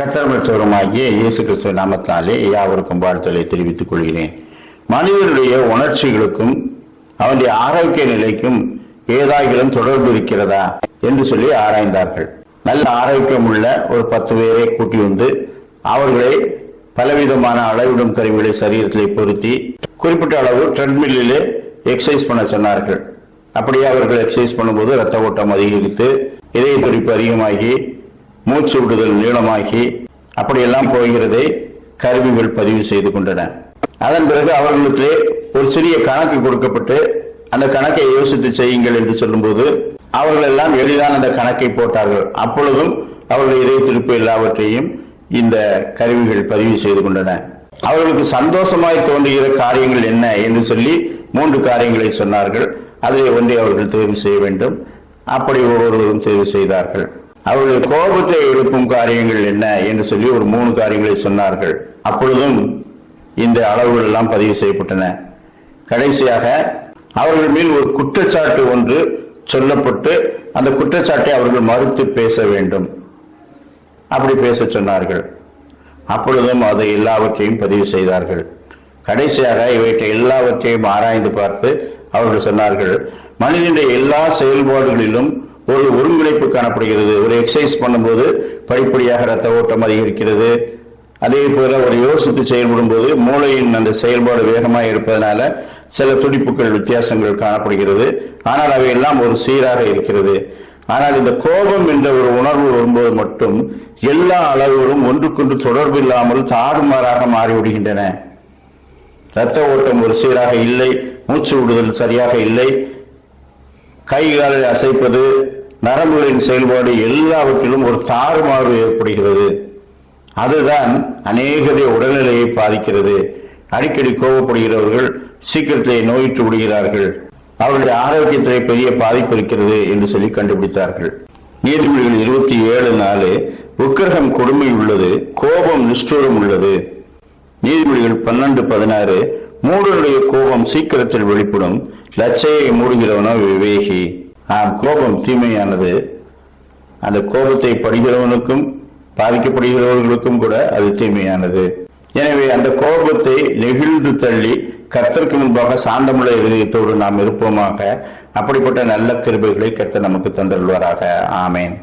கத்தரமற்றவருமாகிய இயேசு கிறிஸ்துவ நாமத்தினாலே யாவருக்கும் வாழ்த்தலை தெரிவித்துக் கொள்கிறேன். மனிதனுடைய உணர்ச்சிகளுக்கும் அவனுடைய ஆரோக்கிய நிலைக்கும் ஏதாகிலும் தொடர்பு இருக்கிறதா என்று சொல்லி ஆராய்ந்தார்கள். நல்ல ஆரோக்கியம் உள்ள ஒரு பத்து பேரை கூட்டி வந்து அவர்களை பலவிதமான அளவிடும் கருவிகளை சரீரத்திலே பொருத்தி குறிப்பிட்ட அளவு ட்ரெட்மில்லிலே எக்ஸசைஸ் பண்ண சொன்னார்கள். அப்படியே அவர்கள் எக்ஸசைஸ் பண்ணும்போது ரத்த ஓட்டம் அதிகரித்து இதய துடிப்பு அதிகமாகி மூச்சு விடுதல் நீளமாகி அப்படியெல்லாம் போகிறதை கருவிகள் பதிவு செய்து கொண்டன. அதன் பிறகு அவர்களுக்கு ஒரு சிறிய கணக்கு கொடுக்கப்பட்டு அந்த கணக்கை யோசித்து செய்யுங்கள் என்று சொல்லும்போது அவர்கள் எல்லாம் எளிதான அந்த கணக்கை போட்டார்கள். அப்பொழுதும் அவர்கள் இதய திருப்பு எல்லாவற்றையும் இந்த கருவிகள் பதிவு செய்து கொண்டன. அவர்களுக்கு சந்தோஷமாய் தோன்றுகிற காரியங்கள் என்ன என்று சொல்லி மூன்று காரியங்களை சொன்னார்கள். அதில் ஒன்றை அவர்கள் தேர்வு செய்ய வேண்டும். அப்படி ஒவ்வொருவரும் தேர்வு செய்தார்கள். அவர்கள் கோபத்தை எழுப்பும் காரியங்கள் என்ன என்று சொல்லி ஒரு மூணு காரியங்களை சொன்னார்கள். அப்பொழுதும் இந்த அளவுகள் எல்லாம் பதிவு செய்யப்பட்டன. கடைசியாக அவர்கள் மேல் ஒரு குற்றச்சாட்டு ஒன்று சொல்லப்பட்டு அந்த குற்றச்சாட்டை அவர்கள் மறுத்து பேச வேண்டும். அப்படி பேச சொன்னார்கள். அப்பொழுதும் அதை எல்லாவற்றையும் பதிவு செய்தார்கள். கடைசியாக இவற்றை எல்லாவற்றையும் ஆராய்ந்து பார்த்து அவர்கள் சொன்னார்கள் மனிதனுடைய எல்லா செயல்பாடுகளிலும் ஒரு ஒருங்கிணைப்பு காணப்படுகிறது. ஒரு எக்ஸசைஸ் பண்ணும்போது படிப்படியாக ரத்த ஓட்டம் அதிகரிக்கிறது. அதே போல ஒரு யோசித்து செயல்படும் போது மூளையின் அந்த செயல்பாடு வேகமாக இருப்பதனால சில துடிப்புகள் வித்தியாசங்கள் காணப்படுகிறது. ஆனால் அவையெல்லாம் ஒரு சீராக இருக்கிறது. ஆனால் இந்த கோபம் என்ற ஒரு உணர்வு வரும்போது மட்டும் எல்லா அளவுகளும் ஒன்றுக்கொன்று தொடர்பு இல்லாமல் தாறுமாறாக மாறிவிடுகின்றன. இரத்த ஓட்டம் ஒரு சீராக இல்லை மூச்சு விடுதல் சரியாக இல்லை. கை அசைப்பது நரம்புகளின் செயல்பாடு எல்லாவற்றிலும் ஒரு தாறுமாறு ஏற்படுகிறது. அதுதான் அநேகருடைய உடல்நிலையை பாதிக்கிறது. அடிக்கடி கோபப்படுகிறவர்கள் சீக்கிரத்தை நோயிட்டு விடுகிறார்கள். அவருடைய ஆரோக்கியத்திலே பெரிய பாதிப்பு இருக்கிறது என்று சொல்லி கண்டுபிடித்தார்கள். நீதிமொழிகள் இருபத்தி ஏழு நாலு உக்கிரகம் கொடுமை உள்ளது கோபம் நிஷ்டூரம் உள்ளது. நீதிமொழிகள் பன்னெண்டு பதினாறு மூடனுடைய கோபம் சீக்கிரத்தில் வெளிப்படும் லட்சையை மூடுகிறவனோ விவேகி. ஆம் கோபம் தீமையானது. அந்த கோபத்தை படுகிறவனுக்கும் பாதிக்கப்படுகிறவர்களுக்கும் கூட அது தீமையானது. எனவே அந்த கோபத்தை நெகிழ்ந்து தள்ளி கர்த்தருக்கு முன்பாக சாந்தமுள்ள இதயத்தோடு நாம் இருப்போமாக அப்படிப்பட்ட நல்ல கிருபைகளை கர்த்தர் நமக்கு தந்தருள்வாராக. ஆமேன்.